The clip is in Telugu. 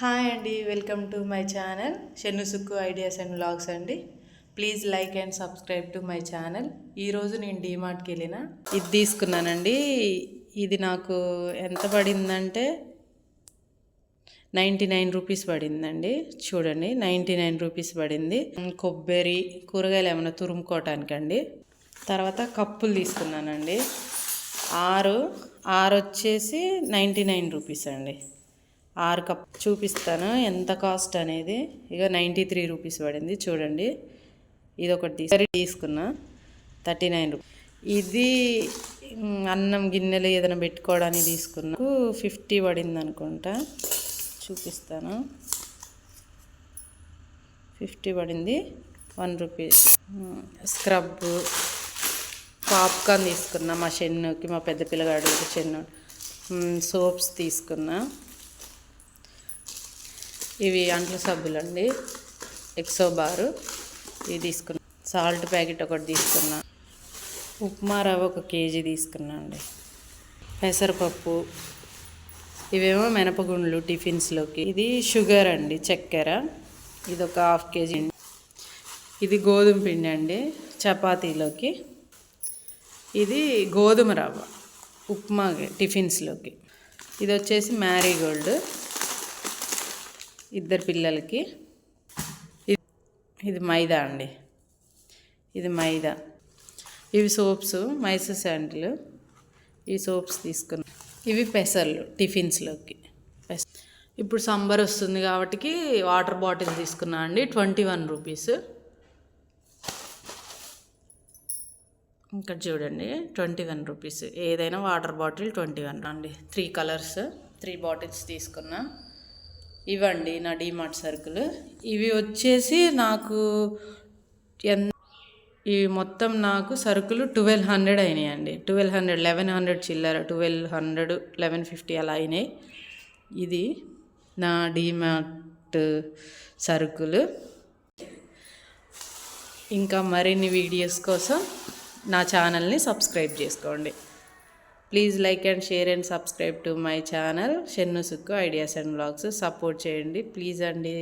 హాయ్ అండి welcome to my channel. Shennu Sukku ideas and blogs అండి. Please like and subscribe to my channel. ఈరోజు నేను డీమార్ట్కి వెళ్ళిన. ఇది తీసుకున్నానండి. ఇది నాకు ఎంత పడిందంటే నైంటీ నైన్ రూపీస్ పడిందండి. చూడండి నైంటీ నైన్ రూపీస్ పడింది. కొబ్బరి కూరగాయలు ఏమైనా తురుముకోవటానికండి. తర్వాత కప్పులు తీసుకున్నానండి. ఆరు ఆరు వచ్చేసి నైంటీ నైన్ రూపీస్ అండి. ఆరు కప్ చూపిస్తాను. ఎంత కాస్ట్ అనేది? ఇక నైంటీ త్రీ రూపీస్ పడింది. చూడండి. ఇది ఒకటి సరే తీసుకున్నా. థర్టీ నైన్ రూపీస్ ఇది అన్నం గిన్నెలు ఏదైనా పెట్టుకోవడానికి తీసుకున్నాకు ఫిఫ్టీ పడింది అనుకుంటా. చూపిస్తాను. ఫిఫ్టీ పడింది. వన్ రూపీస్ స్క్రబ్ పాప్కార్న్ తీసుకున్నా మా చెన్నుకి మా పెద్ద పిల్లగాడు చెన్ను సోప్స్ తీసుకున్నా. ఇవి అంట్ల సబ్బులండి. ఎక్సో బారు. ఇవి తీసుకున్నా. సాల్ట్ ప్యాకెట్ ఒకటి తీసుకున్నా. ఉప్మా రవ్వ ఒక కేజీ తీసుకున్నా అండి. పెసరపప్పు. ఇవేమో మినపగుండ్లు టిఫిన్స్లోకి. ఇది షుగర్ అండి చక్కెర. ఇది ఒక హాఫ్ కేజీ అండి. ఇది గోధుమ పిండి అండి చపాతీలోకి. ఇది గోధుమ రవ్వ. ఉప్మా టిఫిన్స్లోకి. ఇది వచ్చేసి మ్యారీగోల్డ్. ఇద్దరు పిల్లలకి. ఇది మైదా అండి. ఇది మైదా. ఇవి సోప్స్ మైసూర్ శాండిల్. ఈ సోప్స్ తీసుకున్నాం ఇవి పెసర్లు టిఫిన్స్లోకి. ఇప్పుడు సంబర్ వస్తుంది కాబట్టి వాటర్ బాటిల్ తీసుకున్నా అండి. Twenty one rupees. ఇక్కడ చూడండి ట్వంటీ వన్ రూపీస్. ఏదైనా వాటర్ బాటిల్ ట్వంటీ వన్ అండి. త్రీ కలర్స్ త్రీ బాటిల్స్ తీసుకున్నా. ఇవ్వండి నా డీమార్ట్ సరుకులు. ఇవి వచ్చేసి నాకు ఎన్ ఈ మొత్తం నాకు సరుకులు ట్వెల్వ్ హండ్రెడ్ అయినాయండి. ట్వెల్వ్ హండ్రెడ్ లెవెన్ హండ్రెడ్ చిల్లర ట్వెల్వ్ హండ్రెడ్ లెవెన్ ఫిఫ్టీ అలా అయినాయి. ఇది నా డీమార్ట్ సరుకులు. ఇంకా మరిన్ని వీడియోస్ కోసం నా ఛానల్ని సబ్స్క్రైబ్ చేసుకోండి. Please like and share and subscribe to my channel Shennu Sukku ideas and blogs support చేయండి. ప్లీజ్ అండి.